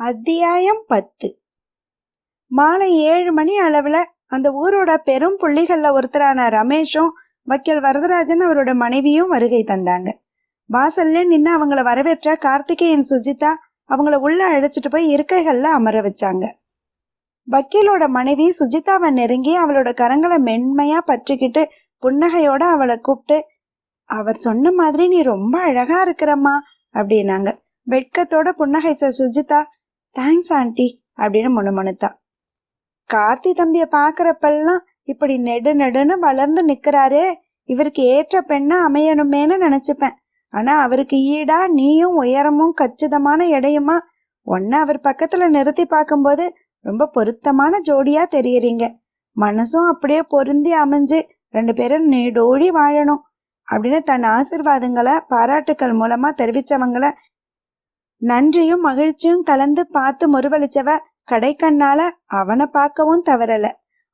அத்தியாயம் பத்து. மாலை ஏழு மணி அளவுல அந்த ஊரோட பெரும் புள்ளிகள்ல ஒருத்தரான ரமேஷும் வக்கீல் வரதராஜன் அவரோட மனைவியும் வருகை தந்தாங்க. வாசல்ல நின்று அவங்கள வரவேற்ற கார்த்திகேயன் சுஜிதா அவங்கள உள்ள அழைச்சிட்டு போய் இருக்கைகள்ல அமர வச்சாங்க. வக்கீலோட மனைவி சுஜிதாவை நெருங்கி அவளோட கரங்களை மென்மையா பற்றிக்கிட்டு புன்னகையோட அவளை கூப்பிட்டு அவர் சொன்ன மாதிரி நீ ரொம்ப அழகா இருக்கிறம்மா அப்படின்னாங்க. வெட்கத்தோட புன்னகைச்ச சுஜிதா தேங்க்ஸ் ஆண்டி அப்படின்னு முணுமுணுத்தான் கார்த்தி தம்பிய பாக்குறப்பெல்லாம் இப்படி நெடு நெடுன்னு வளர்ந்து நிக்கிறாரே இவருக்கு ஏற்ற பெண்ணா அமையணுமேன்னு நினைச்சுப்பேன். ஆனா அவருக்கு ஈடா நீயும் உயரமும் கச்சிதமான எடையுமா? ஒன்னு அவர் பக்கத்துல நிறுத்தி பார்க்கும்போது ரொம்ப பொருத்தமான ஜோடியா தெரியறீங்க. மனசும் அப்படியே பொருந்தி அமைஞ்சு ரெண்டு பேரும் நீடோடி வாழணும் அப்படின்னு தன் ஆசிர்வாதங்களை பாராட்டுக்கள் மூலமா தெரிவித்தவங்களை நன்றியும் மகிழ்ச்சியும் கலந்து பார்த்து முருவளிச்சவ கடைக்கண்ணால அவனை பார்க்கவும் தவறல.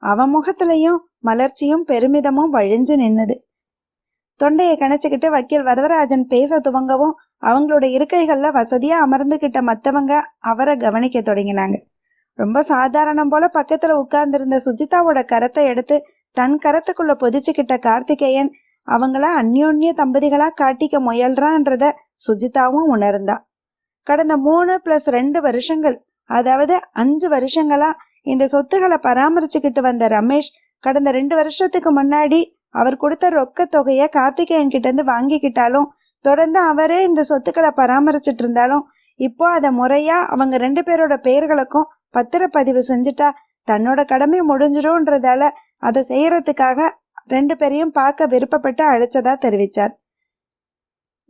அவன் முகத்திலையும் மலர்ச்சியும் பெருமிதமும் வழிஞ்சு நின்னுது. தொண்டையை கணச்சுக்கிட்டு வக்கீல் வரதராஜன் பேச துவங்கவும் அவங்களோட இருக்கைகள்ல வசதியா அமர்ந்துகிட்ட மத்தவங்க அவரை கவனிக்க தொடங்கினாங்க. ரொம்ப சாதாரணம் போல பக்கத்துல உட்கார்ந்திருந்த சுஜிதாவோட கரத்தை எடுத்து தன் கரத்துக்குள்ள பொதிச்சுக்கிட்ட கார்த்திகேயன் அவங்கள அந்யோன்ய தம்பதிகளா காட்டிக்க முயல்றான்றத சுஜிதாவும் உணர்ந்தா. கடந்த மூணு பிளஸ் ரெண்டு வருஷங்கள் அதாவது அஞ்சு வருஷங்களா இந்த சொத்துக்களை பராமரிச்சுக்கிட்டு வந்த ரமேஷ் கடந்த ரெண்டு வருஷத்துக்கு முன்னாடி அவர் கொடுத்த ரொக்க தொகையை கார்த்திகேயன் கிட்ட இருந்து வாங்கிக்கிட்டாலும் தொடர்ந்து அவரே இந்த சொத்துக்களை பராமரிச்சிட்டு இருந்தாலும் இப்போ அதை முறையா அவங்க ரெண்டு பேரோட பெயர்களுக்கும் பத்திரப்பதிவு செஞ்சுட்டா தன்னோட கடமை முடிஞ்சிரும்ன்றதால அதை செய்யறதுக்காக ரெண்டு பேரையும் பார்க்க விருப்பப்பட்டு அழைச்சதா தெரிவிச்சார்.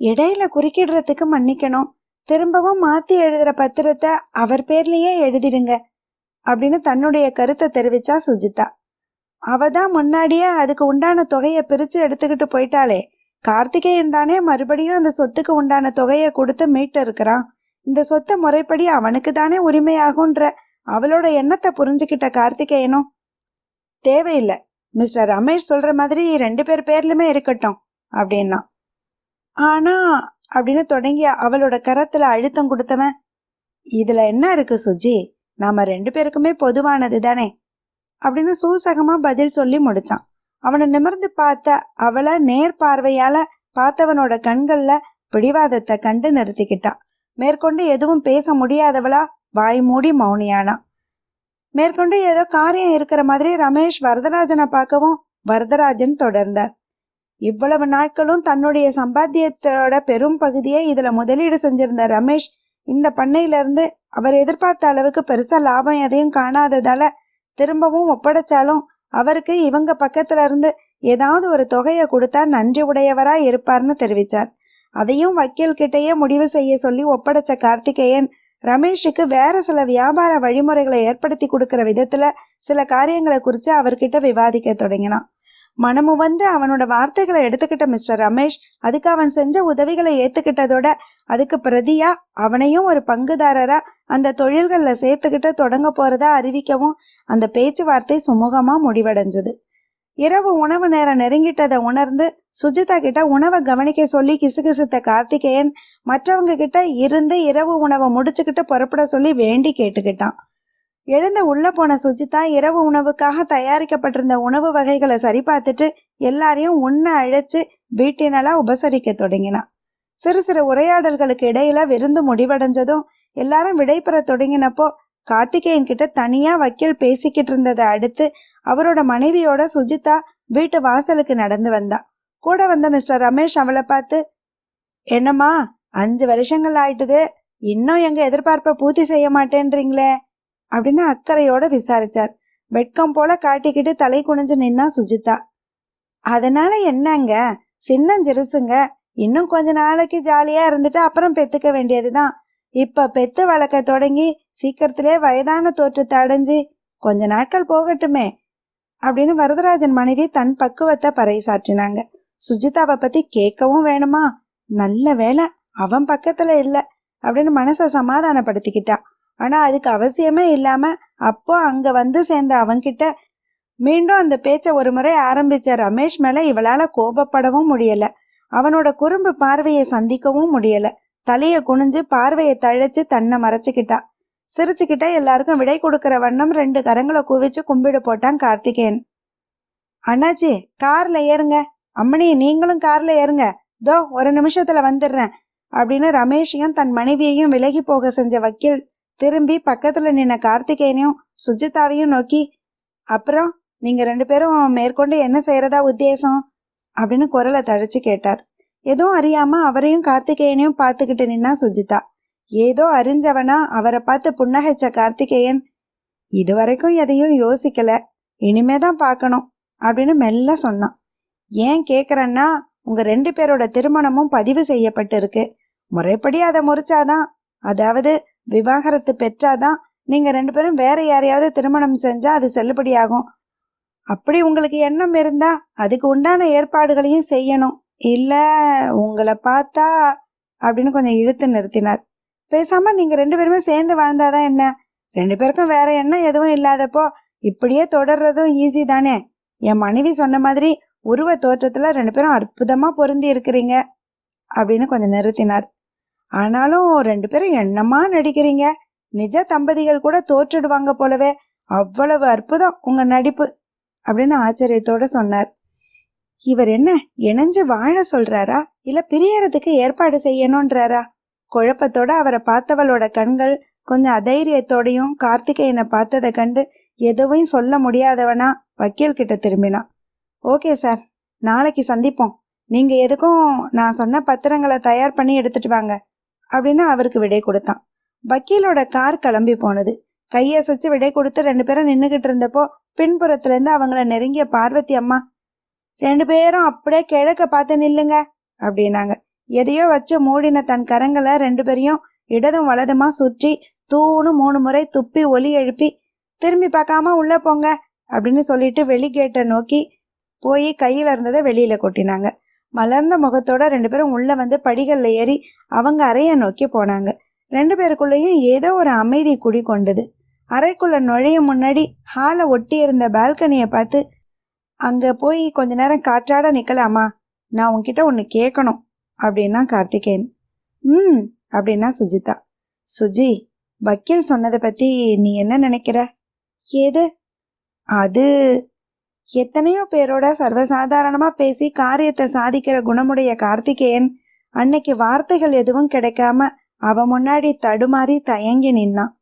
இடையில குறுக்கிடுறதுக்கு மன்னிக்கணும். திரும்பவும் மாத்தி எழுதுற பத்திரத்தை அவர் பேர்லயே எழுதிடுங்க அப்படின்னு தன்னுடைய கருத்தை தெரிவிச்சா சுஜிதா. அவ தான் முன்னாடியே அதுக்கு உண்டான தொகையை பிரிச்சு எடுத்துக்கிட்டு போயிட்டாளே. கார்த்திகேயன் தானே மறுபடியும் அந்த சொத்துக்கு உண்டான தொகையை கொடுத்து மீட்டு இருக்கிறான். இந்த சொத்தை முறைப்படி அவனுக்கு தானே உரிமையாகுன்ற அவளோட எண்ணத்தை புரிஞ்சுக்கிட்ட கார்த்திகேயனும் தேவையில்லை மிஸ்டர் ரமேஷ் சொல்ற மாதிரி ரெண்டு பேர் பேர்லுமே இருக்கட்டும் அப்படின்னா. ஆனா அப்படின்னு தொடங்கி அவளோட கரத்துல அழுத்தம் கொடுத்தவன் இதுல என்ன இருக்கு சுஜி? நாம ரெண்டு பேருக்குமே பொதுவானது தானே? அப்படின்னு சூசகமா பதில் சொல்லி முடிச்சான். அவனை நிமிர்ந்து பார்த்த அவளை நேர் பார்வையால பார்த்தவனோட கண்கள்ல பிடிவாதத்தை கண்டு நிறுத்திக்கிட்டான். மேற்கொண்டு எதுவும் பேச முடியாதவளா வாய் மூடி மௌனியானா. மேற்கொண்டு ஏதோ காரியம் இருக்கிற மாதிரி ரமேஷ் வரதராஜனை பார்க்கவும் வரதராஜன் தொடர்ந்தார். இவ்வளவு நாட்களும் தன்னுடைய சம்பாத்தியத்தோட பெரும் பகுதியை இதுல முதலீடு செஞ்சிருந்த ரமேஷ் இந்த பண்ணையிலிருந்து அவர் எதிர்பார்த்த அளவுக்கு பெருசா லாபம் எதையும் காணாததால திரும்பவும் ஒப்படைச்சாலும் அவருக்கு இவங்க பக்கத்துல இருந்து ஏதாவது ஒரு தொகையை கொடுத்தா நன்றி உடையவரா இருப்பார்னு தெரிவிச்சார். அதையும் வக்கீல் கிட்டேயே முடிவு செய்ய சொல்லி ஒப்படைச்ச கார்த்திகேயன் ரமேஷுக்கு வேற சில வியாபார வழிமுறைகளை ஏற்படுத்தி கொடுக்கிற விதத்துல சில காரியங்களை குறித்து அவர்கிட்ட விவாதிக்க தொடங்கினான். மனமு வந்து அவனோட வார்த்தைகளை எடுத்துக்கிட்ட மிஸ்டர் ரமேஷ். அதுக்கு அவன் செஞ்ச உதவிகளை ஏத்துக்கிட்டதோட அதுக்கு பிரதியா அவனையும் ஒரு பங்குதாரரா அந்த தொழில்கள்ல சேர்த்துக்கிட்டு தொடங்க போறதா அறிவிக்கவும் அந்த பேச்சுவார்த்தை சுமூகமா முடிவடைஞ்சது. இரவு உணவு நேரம் நெருங்கிட்டதை உணர்ந்து சுஜிதா கிட்ட உணவை கவனிக்க சொல்லி கிசுகிசுத்த கார்த்திகேயன் மற்றவங்க கிட்ட இருந்து இரவு உணவை முடிச்சுக்கிட்டு புறப்பட சொல்லி வேண்டி கேட்டுக்கிட்டான். எழுந்து உள்ள போன சுஜிதா இரவு உணவுக்காக தயாரிக்கப்பட்டிருந்த உணவு வகைகளை சரி பார்த்துட்டு எல்லாரையும் உண்ண அழைச்சு வீட்டினலா உபசரிக்க தொடங்கினான் சிறு சிறு உரையாடல்களுக்கு இடையில விருந்து முடிவடைஞ்சதும் எல்லாரும் விடைபெற தொடங்கினப்போ கார்த்திகேயன் கிட்ட தனியா வக்கீல் பேசிக்கிட்டு இருந்ததை அடுத்து அவரோட மனைவியோட சுஜிதா வீட்டு வாசலுக்கு நடந்து வந்தா. கூட வந்த மிஸ்டர் ரமேஷ் அவளை பார்த்து என்னம்மா அஞ்சு வருஷங்கள் ஆயிட்டுது. இன்னும் எங்க எதிர்பார்ப்பை பூர்த்தி செய்ய மாட்டேன்றீங்களே. அப்படின்னு அக்கறையோட விசாரிச்சார். வெட்கம் போல காட்டிக்கிட்டு தலை குனிஞ்சு நின்னா சுஜிதா. அதனால என்னங்க? சின்னஞ்சிறுசுங்க இன்னும் கொஞ்ச நாளைக்கு ஜாலியா இருந்துட்டு அப்புறம் பெத்துக்க வேண்டியதுதான். இப்ப பெத்து வளர்க்க தொடங்கி சீக்கிரத்திலே வயதான தோற்றத்தை அடைஞ்சு கொஞ்ச நாட்கள் போகட்டுமே அப்படின்னு வரதராஜன் மனைவி தன் பக்குவத்தை பறைசாற்றினாங்க. சுஜிதாவை பத்தி கேட்கவும் வேணுமா? நல்ல வேலை அவன் பக்கத்துல இல்ல அப்படின்னு மனசை சமாதானப்படுத்திக்கிட்டா. ஆனா அதுக்கு அவசியமே இல்லாம அப்போ அங்க வந்து சேர்ந்த அவன்கிட்ட மீண்டும் அந்த பேச்சை ஒரு முறை ஆரம்பிச்ச ரமேஷ் மேல இவளால கோபப்படவும் முடியல. அவனோட குறும்பு பார்வையை சந்திக்கவும் முடியல. தலைய குனிஞ்சு பார்வையை தழைச்சு தன்னை மறைச்சுக்கிட்டா. சிரிச்சுக்கிட்டே எல்லாருக்கும் விடை கொடுக்குற வண்ணம் ரெண்டு கரங்களை குவிச்சு கும்பிடு போட்டான் கார்த்திகேயன். அண்ணாச்சி கார்ல ஏறுங்க. அம்மணி நீங்களும் கார்ல ஏறுங்க. தோ ஒரு நிமிஷத்துல வந்துடுறேன். அப்படின்னு ரமேஷையும் தன் மனைவியையும் விலகி போக செஞ்ச வக்கீல் திரும்பி பக்கத்துல நின்ன கார்த்திகேயனையும் சுஜிதாவையும் நோக்கி அப்புறம் நீங்க ரெண்டு பேரும் மேற்கொண்டு என்ன செய்யறதா உத்தேசம்? அப்படின்னு குரலை தழைச்சு கேட்டார். எதுவும் அறியாம அவரையும் கார்த்திகேயனையும் பார்த்துக்கிட்டு நின்னா சுஜிதா. ஏதோ அறிஞ்சவனா அவரை பார்த்து புன்னகைச்ச கார்த்திகேயன் இதுவரைக்கும் எதையும் யோசிக்கல. இனிமேதான் பார்க்கணும். அப்படின்னு மெல்ல சொன்னான். ஏன் கேக்குறேன்னா உங்க ரெண்டு பேரோட திருமணமும் பதிவு செய்யப்பட்டிருக்கு. முறைப்படி அதை முறிச்சாதான் அதாவது விவாகரத்து பெற்றாதான் நீங்கள் ரெண்டு பேரும் வேற யாரையாவது திருமணம் செஞ்சால் அது செல்லுபடியாகும். அப்படி உங்களுக்கு எண்ணம் இருந்தால் அதுக்கு உண்டான ஏற்பாடுகளையும் செய்யணும். இல்லை உங்களை பார்த்தா அப்படின்னு கொஞ்சம் இழுத்து நிறுத்தினார். பேசாமல் நீங்கள் ரெண்டு பேருமே சேர்ந்து வாழ்ந்தாதான் என்ன? ரெண்டு பேருக்கும் வேற எண்ணம் எதுவும் இல்லாதப்போ இப்படியே தொடர்றதும் ஈஸி தானே? என் மனைவி சொன்ன மாதிரி உருவ தோற்றத்தில் ரெண்டு பேரும் அற்புதமாக பொருந்தி இருக்கிறீங்க அப்படின்னு கொஞ்சம் நிறுத்தினார். ஆனாலும் ரெண்டு பேரும் என்னமா நடிக்கிறீங்க? நிஜ தம்பதிகள் கூட தோற்றுடுவாங்க போலவே. அவ்வளவு அற்புதம் உங்க நடிப்பு அப்படின்னு ஆச்சரியத்தோட சொன்னார். இவர் என்ன இணைஞ்சு வாழ சொல்றாரா? இல்ல பிரியறதுக்கு ஏற்பாடு செய்யணும்ன்றாரா? குழப்பத்தோட அவரை பார்த்தவளோட கண்கள் கொஞ்சம் அதைரியத்தோடையும் கார்த்திகேயனை பார்த்ததை கண்டு எதுவும் சொல்ல முடியாதவனா வக்கீல் கிட்ட திரும்பினான் ஓகே சார் நாளைக்கு சந்திப்போம். நீங்க எதுக்கும் நான் சொன்ன பத்திரங்களை தயார் பண்ணி எடுத்துட்டு வாங்க. அப்படின்னு அவருக்கு விடை கொடுத்தான். வக்கீலோட கார் கிளம்பி போனது. கையசைச்சு விடை கொடுத்து ரெண்டு பேரும் நின்றுக்கிட்டு இருந்தப்போ பின்புறத்துலேருந்து அவங்கள நெருங்கிய பார்வதி அம்மா ரெண்டு பேரும் அப்படியே கிழக்க பார்த்து நில்லுங்க அப்படின்னாங்க. எதையோ வச்சு மூடின தன் கரங்களை ரெண்டு பேரையும் இடதும் வலதுமா சுற்றி தூணு மூணு முறை துப்பி ஒலி எழுப்பி திரும்பி பார்க்காம உள்ளே போங்க அப்படின்னு சொல்லிட்டு வெளிக்கேட்டை நோக்கி போய் கையில் இருந்ததை வெளியில் கொட்டினாங்க. மலர்ந்த முகத்தோட ரெண்டு பேரும் உள்ளே வந்து படிகளில் ஏறி அவங்க அறையை நோக்கி போனாங்க. ரெண்டு பேருக்குள்ளேயும் ஏதோ ஒரு அமைதி குடி கொண்டது. அறைக்குள்ள நுழைய முன்னாடி ஹாலை ஒட்டி இருந்த பால்கனியை பார்த்து அங்கே போய் கொஞ்ச நேரம் காற்றாட நிற்கலாமா நான் உன்கிட்ட ஒன்று கேட்கணும் அப்படின்னா கார்த்திகேயன். ம் அப்படின்னா சுஜிதா. சுஜி வக்கீல் சொன்னதை பற்றி நீ என்ன நினைக்கிற? ஏது அது எத்தனையோ பேரோட சர்வசாதாரணமாக பேசி காரியத்தை சாதிக்கிற குணமுடைய கார்த்திகேயன் அன்னைக்கு வார்த்தைகள் எதுவும் கிடைக்காம அவன் முன்னாடி தடுமாறி தயங்கி நின்னான்.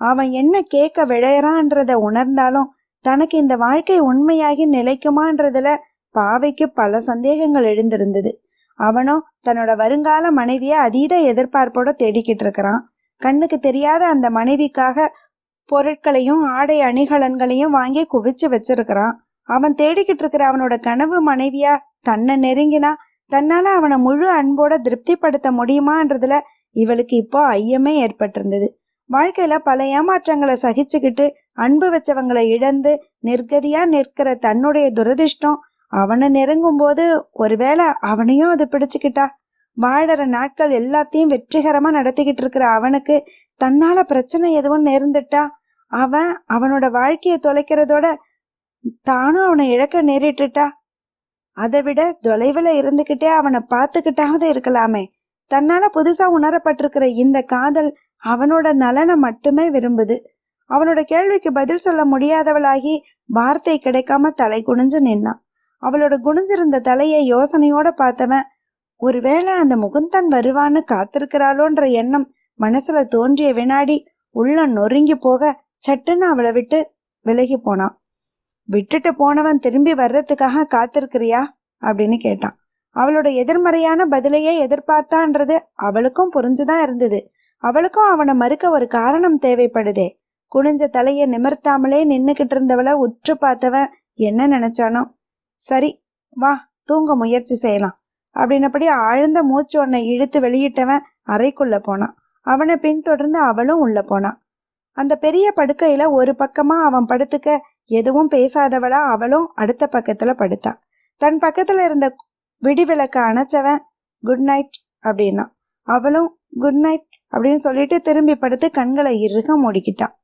அவன் என்ன கேட்க விழையறான்றத உணர்ந்தாலும் தனக்கு இந்த வாழ்க்கை உண்மையாகி நிலைக்குமான்றதுல பாவைக்கு பல சந்தேகங்கள் எழுந்திருந்தது. அவனும் தன்னோட வருங்கால மனைவியை அதீத எதிர்பார்ப்போட தேடிக்கிட்டு இருக்கிறான். கண்ணுக்கு தெரியாத அந்த மனைவிக்காக பொருட்களையும் ஆடை அணிகலன்களையும் வாங்கி குவிச்சு வச்சிருக்கிறான். அவன் தேடிக்கிட்டு இருக்கிற அவனோட கனவு மனைவியா தன்னை நெருங்கினா தன்னால அவனை முழு அன்போட திருப்திப்படுத்த முடியுமான்றதுல இவளுக்கு இப்போ ஐயமே ஏற்பட்டிருந்தது. வாழ்க்கையில பல ஏமாற்றங்களை சகிச்சுக்கிட்டு அன்பு வச்சவங்களை இழந்து நிர்கதியா நிற்கிற தன்னுடைய துரதிர்ஷ்டம் அவனை நெருங்கும் போது ஒருவேளை அவனையும் அது பிடிச்சுக்கிட்டா? வாழற நாட்கள் எல்லாத்தையும் வெற்றிகரமா நடத்திக்கிட்டு இருக்கிற அவனுக்கு தன்னால பிரச்சனை எதுவும் நேர்ந்துட்டா? அவன் அவனோட வாழ்க்கையை தொலைக்கிறதோட தானும் அவனை இழக்க நேரிட்டுட்டா? அதை விட தொலைவில் இருந்துக்கிட்டே அவனை பார்த்துக்கிட்டாவது இருக்கலாமே. தன்னால புதுசா உணரப்பட்டிருக்கிற இந்த காதல் அவனோட நலனை மட்டுமே விரும்புது. அவனோட கேள்விக்கு பதில் சொல்ல முடியாதவளாகி வார்த்தை கிடைக்காம தலை குனிஞ்சு நின்னான். அவளோட குனிஞ்சிருந்த தலையை யோசனையோட பார்த்தவன் ஒருவேளை அந்த முகுந்தன் வருவான்னு காத்திருக்கிறாளோன்ற எண்ணம் மனசுல தோன்றிய வினாடி உள்ள நொறுங்கி போக சட்டுன்னு அவளை விட்டு விலகி போனான். விட்டுட்டு போனவன் திரும்பி வர்றதுக்காக காத்திருக்கிறியா? அப்படின்னு கேட்டான். அவளோட எதிர்மறையான பதிலையே எதிர்பார்த்தான்றது அவளுக்கும் புரிஞ்சுதான் இருந்தது. அவளுக்கும் அவனை மறுக்க ஒரு காரணம் தேவைப்படுதே. குனிஞ்ச தலையை நிமிர்த்தாமலே நின்னுக்கிட்டு இருந்தவளை உற்று பார்த்தவன் என்ன நினைச்சானோ. சரி வா தூங்க முயற்சி செய்யலாம் அப்படின்னபடி ஆழ்ந்த மூச்சு ஒன்னை இழுத்து வெளியிட்டவன் அறைக்குள்ள போனான். அவனை பின்தொடர்ந்து அவளும் உள்ள போனான். அந்த பெரிய படுக்கையில ஒரு பக்கமா அவன் படுத்துக்க எதுவும் பேசாதவளா அவளும் அடுத்த பக்கத்துல படுத்தா. தன் பக்கத்துல இருந்த விடிவிளக்க அணைச்சவன் குட் நைட் அப்படின்னா. அவளும் குட் நைட் அப்படின்னு சொல்லிட்டு திரும்பி படுத்து கண்களை இறுக மூடிக்கிட்டான்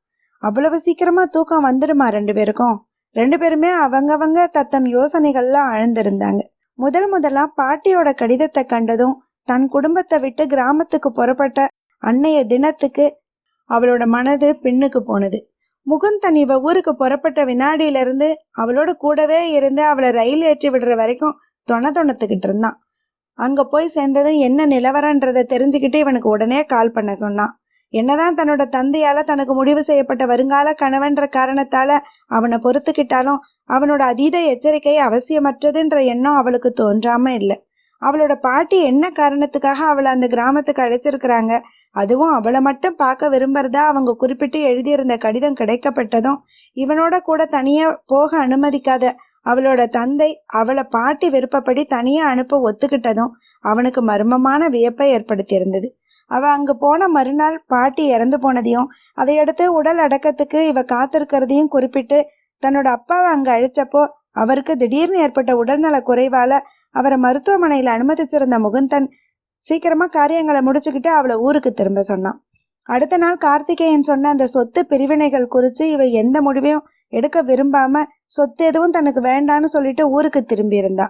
அவ்வளவு சீக்கிரமா தூக்கம் வந்துடுமா ரெண்டு பேருக்கும்? ரெண்டு பேருமே அவங்கவங்க தத்தம் யோசனைகள்ல ஆழ்ந்திருந்தாங்க. முதல் முதலா பாட்டியோட கடிதத்தை கண்டதும் தன் குடும்பத்தை விட்டு கிராமத்துக்கு புறப்பட்ட அன்னைய தினத்துக்கு அவளோட மனது பின்னுக்கு போனது. முகுந்தன் இவ ஊருக்கு புறப்பட்ட வினாடியில இருந்து அவளோட கூடவே இருந்து அவளை ரயில் ஏற்றி விடுற வரைக்கும் தொண தொணத்துக்கிட்டு இருந்தான். அங்கே போய் சேர்ந்ததும் என்ன நிலவரன்றதை தெரிஞ்சுக்கிட்டு இவனுக்கு உடனே கால் பண்ண சொன்னான். என்னதான் தன்னோட தந்தையால் தனக்கு முடிவு செய்யப்பட்ட வருங்கால கணவன்ற காரணத்தால் அவனை பொறுத்துக்கிட்டாலும் அவனோட அதீத எச்சரிக்கை அவசியமற்றதுன்ற எண்ணம் அவளுக்கு தோன்றாமல் இல்லை. அவளோட பாட்டி என்ன காரணத்துக்காக அவளை அந்த கிராமத்துக்கு அழைச்சிருக்கிறாங்க? அதுவும் அவளை மட்டும் பார்க்க விரும்புறதா அவங்க குறிப்பிட்டு எழுதியிருந்த கடிதம் கிடைக்கப்பட்டதும் இவனோட கூட தனியா போக அனுமதிக்காத அவளோட தந்தை அவளை பாட்டி விருப்பப்படி தனியா அனுப்ப ஒத்துக்கிட்டதும் அவனுக்கு மர்மமான வியப்பை ஏற்படுத்தியிருந்தது. அவ அங்க போன மறுநாள் பாட்டி இறந்து போனதையும் அதையடுத்து உடல் அடக்கத்துக்கு இவ காத்திருக்கிறதையும் குறிப்பிட்டு தன்னோட அப்பாவை அங்க அழைச்சப்போ அவருக்கு திடீர்னு ஏற்பட்ட உடல்நல குறைவால அவரை மருத்துவமனையில் அனுமதிச்சிருந்த முகுந்தன் சீக்கிரமா காரியங்களை முடிச்சுக்கிட்டு அவளை ஊருக்கு திரும்ப சொன்னான். அடுத்த நாள் கார்த்திகேயன் சொன்ன அந்த சொத்து பிரிவினைகள் குறித்து இவ எந்த முடிவையும் எடுக்க விரும்பாம சொத்து எதுவும் தனக்கு வேண்டான்னு சொல்லிட்டு ஊருக்கு திரும்பி இருந்தா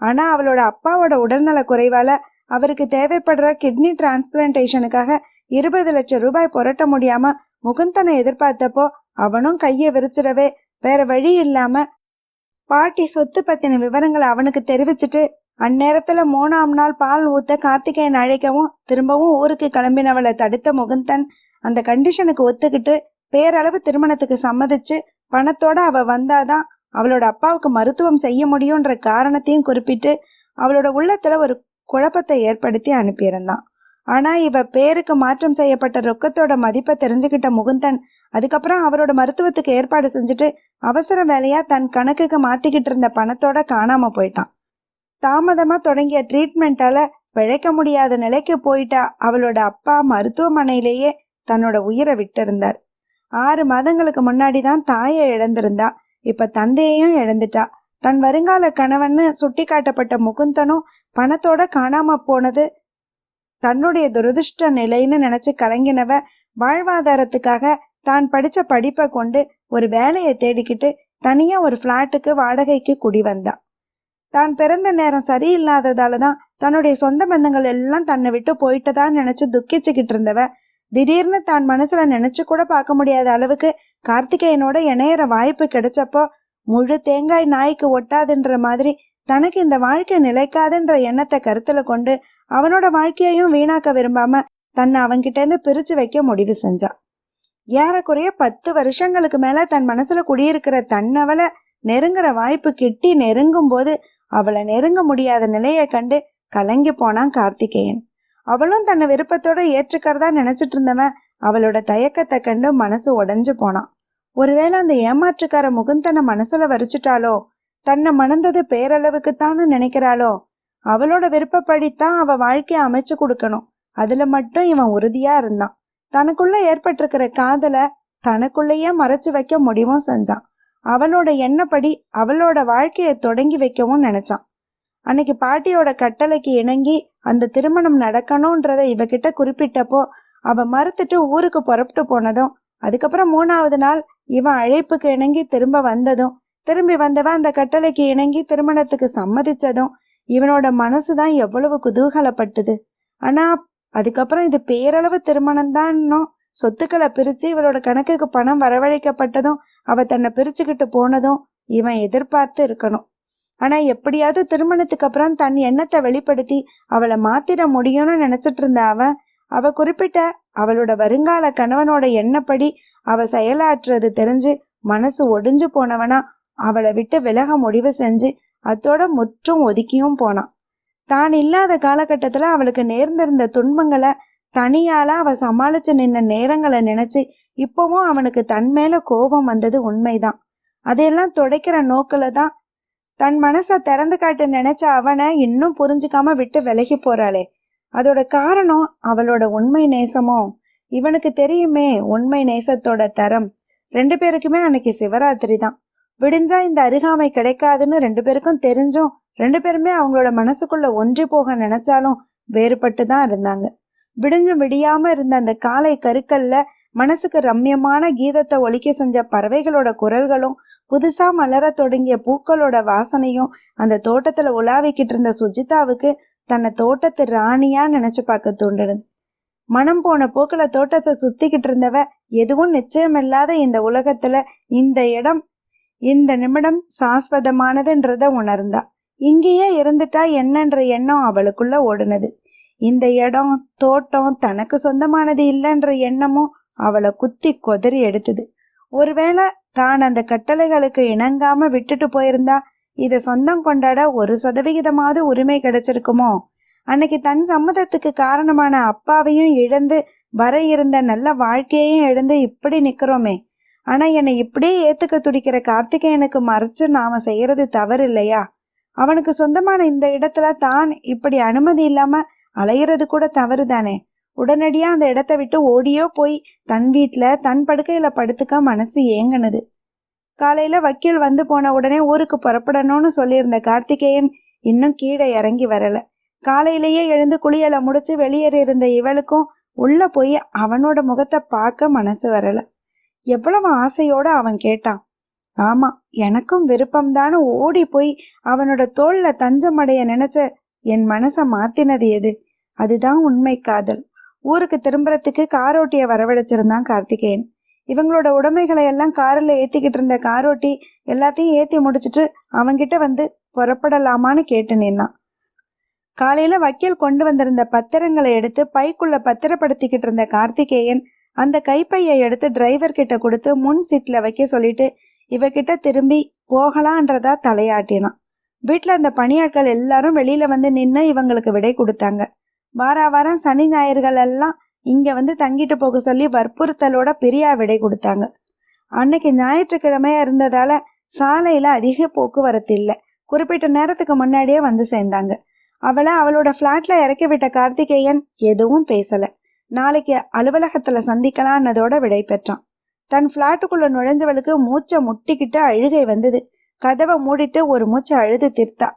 ஆனா அவளோட அப்பாவோட உடல்நல குறைவால அவருக்கு தேவைப்படுற கிட்னி டிரான்ஸ்பிளான்டேஷனுக்காக இருபது லட்சம் ரூபாய் புரட்ட முடியாம முகுந்தனை எதிர்பார்த்தப்போ அவனும் கையை விரிச்சிடவே வேற வழி இல்லாம பாட்டி சொத்து பத்தின விவரங்களை அவனுக்கு தெரிவிச்சிட்டு அந்நேரத்துல மூணாம் நாள் பால் ஊத்த கார்த்திகேயன் அழைக்கவும் திரும்பவும் ஊருக்கு கிளம்பினவளை தடுத்த முகுந்தன் அந்த கண்டிஷனுக்கு ஒத்துக்கிட்டு பேரளவு திருமணத்துக்கு சம்மதிச்சு பணத்தோட அவ வந்தாதான் அவளோட அப்பாவுக்கு மருத்துவம் செய்ய முடியுன்ற காரணத்தையும் குறிப்பிட்டு அவளோட உள்ளத்துல ஒரு குழப்பத்தை ஏற்படுத்தி அனுப்பியிருந்தான். ஆனா இவ பேருக்கு மாற்றம் செய்யப்பட்ட ரொக்கத்தோட மதிப்பை தெரிஞ்சுக்கிட்ட முகுந்தன் அதுக்கப்புறம் அவரோட மருத்துவத்துக்கு ஏற்பாடு செஞ்சுட்டு அவசர வேலையா தன் கணக்குக்கு மாத்திக்கிட்டு இருந்த பணத்தோட காணாம போயிட்டான். தாமதமா தொடங்கிய ட்ரீட்மெண்ட்டால் பிழைக்க முடியாத நிலைக்கு போயிட்டா அவளோட அப்பா மருத்துவமனையிலேயே தன்னோட உயிரை விட்டிருந்தார். ஆறு மாதங்களுக்கு முன்னாடி தான் தாயை இழந்திருந்தா. இப்ப தந்தையையும் இழந்துட்டா. தன் வருங்கால கணவன்னு சுட்டி காட்டப்பட்ட முகுந்தனும் பணத்தோட காணாம போனது தன்னுடைய துரதிருஷ்ட நிலைன்னு நினைச்சு கலங்கினவ வாழ்வாதாரத்துக்காக தான் படிச்ச படிப்பை கொண்டு ஒரு வேலையை தேடிக்கிட்டு தனியா ஒரு ஃப்ளாட்டுக்கு வாடகைக்கு குடி வந்தா. தான் பிறந்த நேரம் சரியில்லாததால தான் தன்னுடைய சொந்த பந்தங்கள் எல்லாம் தன்னை விட்டு போயிட்டதான்னு நினைச்சு துக்கிச்சுக்கிட்டு இருந்தவ. திடீர்னு தான் மனசுல நினைச்சு கூட பார்க்க முடியாத அளவுக்கு கார்த்திகேயனோட இணையற வாய்ப்பு கிடைச்சப்போ முழு தேங்காய் நாய்க்கு ஒட்டாதுன்ற மாதிரி தனக்கு இந்த வாழ்க்கை நிலைக்காதுன்ற எண்ணத்தை கருத்துல கொண்டு அவனோட வாழ்க்கையையும் வீணாக்க விரும்பாம தன்னை அவன்கிட்ட இருந்து பிரிச்சு வைக்க முடிவு செஞ்சா. ஏறக்குறைய பத்து வருஷங்களுக்கு மேல தன் மனசுல குடியிருக்கிற தன்னவளை நெருங்குற வாய்ப்பு கிட்டி நெருங்கும் போது அவளை நெருங்க முடியாத நிலையை கண்டு கலங்கி போனான் கார்த்திகேயன். அவளும் தன்னை விருப்பத்தோட ஏற்றுக்கிறதா நினைச்சிட்டு இருந்தவன் அவளோட தயக்கத்தை கண்டு மனசு உடைஞ்சு போனான். ஒருவேளை அந்த ஏமாற்றுக்கார முகுந்தனை மனசுல வரிச்சிட்டாலோ தன்னை மணந்தது பேரளவுக்கு தானே நினைக்கிறாளோ? அவளோட விருப்பப்படித்தான் அவ வாழ்க்கைய அமைச்சு கொடுக்கணும். அதுல மட்டும் இவன் உறுதியா இருந்தான். தனக்குள்ள ஏற்பட்டிருக்கிற காதலை தனக்குள்ளேயே மறைச்சு வைக்க முடிவும் செஞ்சான். அவனோட எண்ணப்படி அவளோட வாழ்க்கையை தொடங்கி வைக்கவும் நினைச்சான். அன்னைக்கு பாட்டியோட கட்டளைக்கு இணங்கி அந்த திருமணம் நடக்கணும்ன்றத இவகிட்ட குறிப்பிட்டப்போ அவ மறுத்துட்டு ஊருக்கு புறப்பட்டு போனதும் அதுக்கப்புறம் மூணாவது நாள் இவன் அழைப்புக்கு இணங்கி திரும்ப வந்ததும் திரும்பி வந்தவன் அந்த கட்டளைக்கு இணங்கி திருமணத்துக்கு சம்மதிச்சதும் இவனோட மனசுதான் எவ்வளவு குதூகலப்பட்டது. ஆனா அதுக்கப்புறம் இது பேரளவு திருமணம் தான்னும் சொத்துக்களை பிரிச்சு இவளோட கணக்குக்கு பணம் வரவழைக்கப்பட்டதும் அவ தன்னை பிரிச்சுக்கிட்டு போனதும் இவன் எதிர்பார்த்து இருக்கணும். ஆனா எப்படியாவது திருமணத்துக்கு அப்புறம் தன் எண்ணத்தை வெளிப்படுத்தி அவளை மாத்திட முடியும்னு நினைச்சிட்டு இருந்த அவன் அவ குறிப்பிட்ட அவளோட வருங்கால கணவனோட எண்ணப்படி அவ செயலாற்றுறது தெரிஞ்சு மனசு ஒடிஞ்சு போனவனா அவளை விட்டு விலக முடிவு செஞ்சு அத்தோட முற்றும் ஒதுக்கியும் போனான். தான் இல்லாத காலகட்டத்துல அவளுக்கு நேர்ந்திருந்த துன்பங்களை தனியால அவ சமாளிச்சு நின்ன நேரங்களை நினைச்சு இப்பவும் அவனுக்கு தன் மேல கோபம் வந்தது உண்மைதான். அதையெல்லாம் துடைக்கிற நோக்கில் தான் தன் மனசை திறந்து காட்ட நினைச்ச அவனை இன்னும் புரிஞ்சுக்காம விட்டு விலகி போறாளே. அதோட காரணம் அவளோட உண்மை நேசமோ? இவனுக்கு தெரியுமே உண்மை நேசத்தோட தரம். ரெண்டு பேருக்குமே அன்னைக்கு சிவராத்திரி தான் விடிஞ்சா இந்த அருகாமை கிடைக்காதுன்னு ரெண்டு பேருக்கும் தெரிஞ்சும் ரெண்டு பேருமே அவங்களோட மனசுக்குள்ள ஒன்றி போக நினைச்சாலும் வேறுபட்டு தான் இருந்தாங்க. விடிஞ்சும் விடியாம இருந்த அந்த காலை கருக்கல்ல மனசுக்கு ரம்யமான கீதத்தை ஒழிக்க செஞ்ச பறவைகளோட குரல்களும் புதுசா மலர தொடங்கிய பூக்களோட வாசனையும் அந்த தோட்டத்துல உலாவிக்கிட்டு இருந்த சுஜிதாவுக்கு தன்னை தோட்டத்து ராணியா நினைச்சு பார்க்க தூண்டுனது. மனம் போன பூக்களை தோட்டத்தை சுத்திக்கிட்டு இருந்தவ எதுவும் நிச்சயமில்லாத இந்த உலகத்துல இந்த இடம் இந்த நிமிடம் சாஸ்வதமானதுன்றத உணர்ந்தா. இங்கேயே இருந்துட்டா என்னன்ற எண்ணம் அவளுக்குள்ள ஓடுனது. இந்த இடம் தோட்டம் தனக்கு சொந்தமானது இல்லைன்ற எண்ணமும் அவளை குத்தி கொதறி எடுத்தது. ஒருவேளை தான் அந்த கட்டளைகளுக்கு இணங்காம விட்டுட்டு போயிருந்தா இத சொந்தம் கொண்டாட ஒரு சதவிகிதமாவது உரிமை கிடைச்சிருக்குமோ? அன்னைக்கு தன் சம்மதத்துக்கு காரணமான அப்பாவையும் இழந்து வர இருந்த நல்ல வாழ்க்கையையும் இழந்து இப்படி நிக்கிறோமே. ஆனா என்னை இப்படியே ஏத்துக்க துடிக்கிற கார்த்திகேயனுக்கு மறைச்சு நாம செய்யறது தவறு இல்லையா அவனுக்கு சொந்தமான இந்த இடத்துல தான் இப்படி அனுமதி இல்லாம அலையிறது கூட தவறு தானே உடனடியாக அந்த இடத்த விட்டு ஓடியோ போய் தன் வீட்டில் தன் படுக்கையில் படுத்துக்க மனசு ஏங்குனது. காலையில் வக்கீல் வந்து போன உடனே ஊருக்கு புறப்படணும்னு சொல்லியிருந்த கார்த்திகேயன் இன்னும் கீழே இறங்கி வரல. காலையிலேயே எழுந்து குளியலை முடிச்சு வெளியேறி இருந்த இவளுக்கும் உள்ளே போய் அவனோட முகத்தை பார்க்க மனசு வரல. எவ்வளவு ஆசையோடு அவன் கேட்டான். ஆமாம் எனக்கும் விருப்பம்தான்னு ஓடி போய் அவனோட தோல்ல தஞ்சமடைய நினச்ச நினைச்ச என் மனசை மாத்தினது எது? அதுதான் உண்மை காதல். ஊருக்கு திரும்புறதுக்கு காரோட்டிய வரவழைச்சிருந்தான் கார்த்திகேயன். இவங்களோட உடைமைகளை எல்லாம் காரில் ஏத்திக்கிட்டு இருந்த காரோட்டி எல்லாத்தையும் ஏத்தி முடிச்சிட்டு அவங்கிட்ட வந்து புறப்படலாமான்னு கேட்டு நின்னான். காலையில வக்கீல் கொண்டு வந்திருந்த பத்திரங்களை எடுத்து பைக்குள்ள பத்திரப்படுத்திக்கிட்டு இருந்த கார்த்திகேயன் அந்த கைப்பையை எடுத்து டிரைவர் கிட்ட கொடுத்து முன் சீட்ல வைக்க சொல்லிட்டு இவகிட்ட திரும்பி போகலான்றதா தலையாட்டினான். வீட்டில் அந்த பணியாட்கள் எல்லாரும் வெளியில வந்து நின்று இவங்களுக்கு விடை கொடுத்தாங்க. வார வாரம் சனி ஞாயிறுகள் எல்லாம் இங்கே வந்து தங்கிட்டு போக சொல்லி வற்புறுத்தலோட பிரியா விடை கொடுத்தாங்க. அன்னைக்கு ஞாயிற்றுக்கிழமையா இருந்ததால சாலையில் அதிக போக்குவரத்து இல்லை. குறிப்பிட்ட நேரத்துக்கு முன்னாடியே வந்து சேர்ந்தாங்க. அவளை அவளோட ஃப்ளாட்ல இறக்கி விட்ட கார்த்திகேயன் எதுவும் பேசலை. நாளைக்கு அலுவலகத்துல சந்திக்கலான்னதோட விடை பெற்றான். தன் ஃப்ளாட்டுக்குள்ள நுழைஞ்சவளுக்கு மூச்சை முட்டிக்கிட்டு அழுகை வந்தது. கதவை மூடிட்டு ஒரு மூச்சை அழுது தீர்த்தா.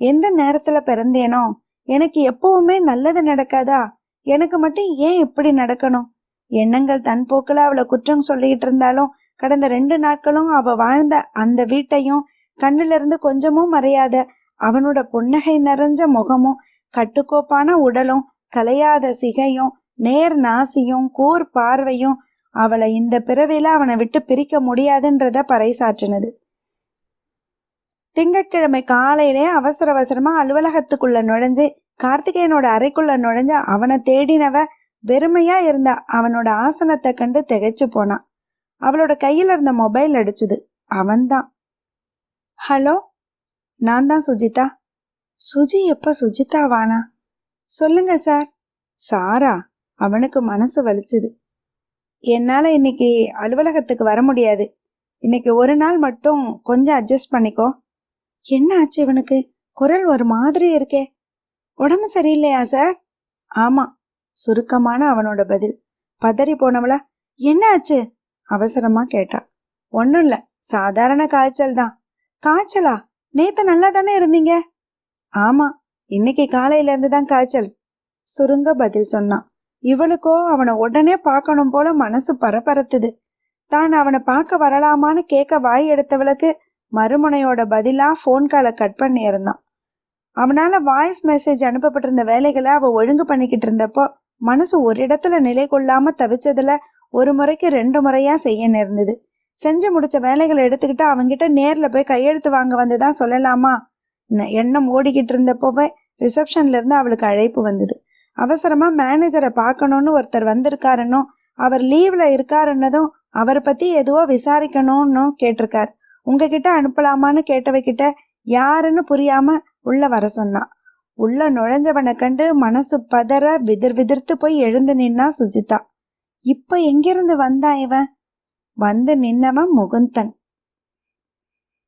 எந்த நேரத்துல பிறந்தேனோ எனக்கு எப்பவுமே நல்லது நடக்காதா? எனக்கு மட்டும் ஏன் இப்படி நடக்கணும்? எண்ணங்கள் தன் போக்கில் அவளை குற்றம் சொல்லிக்கிட்டு இருந்தாலும் கடந்த ரெண்டு நாட்களும் அவ வாழ்ந்த அந்த வீட்டையும் கண்ணிலிருந்து கொஞ்சமும் மறையாத அவனோட புன்னகை நிறைஞ்ச முகமும் கட்டுக்கோப்பான உடலும் கலையாத சிகையும் நேர் நாசியும் கூர் பார்வையும் அவளை இந்த பிறவில அவனை விட்டு பிரிக்க முடியாதுன்றத பறைசாற்றினது. திங்கட்கிழமை காலையிலே அவசர அவசரமா அலுவலகத்துக்குள்ள நுழைஞ்சு கார்த்திகேயனோட அறைக்குள்ள நுழைஞ்ச அவனை தேடினவ வெறுமையா இருந்த அவனோட ஆசனத்தை கண்டு திகைச்சு போனான். அவளோட கையில இருந்த மொபைல் அடிச்சுது. அவன்தான். ஹலோ நான் தான் சுஜிதா. சுஜி எப்ப சுஜிதா வானா சொல்லுங்க சார். சாரா? அவனுக்கு மனசு வலிச்சுது. என்னால இன்னைக்கு அலுவலகத்துக்கு வர முடியாது. இன்னைக்கு ஒரு நாள் மட்டும் கொஞ்சம் அட்ஜஸ்ட் பண்ணிக்கோ. என்ன ஆச்சு இவனுக்கு? குரல் ஒரு மாதிரி இருக்கே. உடம்பு சரியில்லையா சார்? ஆமாம் சுருக்கமான அவனோட பதில். பதறி போனவளா என்ன ஆச்சு? அவசரமா கேட்டா. ஒன்றும் இல்லை சாதாரண காய்ச்சல் தான். காய்ச்சலா? நேத்து நல்லா தானே இருந்தீங்க? ஆமாம் இன்னைக்கு காலையிலேருந்து தான் காய்ச்சல். சுருங்க பதில் சொன்னான். இவளுக்கோ அவனை உடனே பார்க்கணும் போல மனசு பரபரத்துது. தான் அவனை பார்க்க வரலாமான்னு கேட்க வாய் எடுத்தவளுக்கு மறுமுனையோட பதிலாக ஃபோன் காலை கட் பண்ணியிருந்தான். அவனால் வாய்ஸ் மெசேஜ் அனுப்பப்பட்டிருந்த வேலைகளை அவள் ஒழுங்கு பண்ணிக்கிட்டு இருந்தப்போ மனசு ஒரு இடத்துல நிலை கொள்ளாமல் தவிச்சதில் ஒரு முறைக்கு ரெண்டு முறையாக செய்ய நேர்ந்தது. செஞ்சு முடித்த வேலைகளை எடுத்துக்கிட்டு அவங்ககிட்ட நேரில் போய் கையெழுத்து வாங்க வந்து தான் சொல்லலாமா? ந- எண்ணம் ஓடிக்கிட்டு இருந்தப்போவே ரிசப்ஷன்லேருந்து அவளுக்கு அழைப்பு வந்தது. அவசரமாக மேனேஜரை பார்க்கணும்னு ஒருத்தர் வந்திருக்காருன்னும் அவர் லீவில் இருக்காருன்னதும் அவரை பற்றி எதுவோ விசாரிக்கணும்னு கேட்டிருக்கார். உங்ககிட்ட அனுப்பலாமான்னு கேட்டவகிட்ட யாருன்னு புரியாம உள்ள வர சொன்னான் உள்ள நுழைஞ்சவனை கண்டு மனசு பதற விதிர் விதிர்த்து போய் எழுந்து நின்னா சுஜிதா. இப்ப எங்கிருந்து வந்தான் இவன்? வந்து நின்னவன் முகுந்தன்.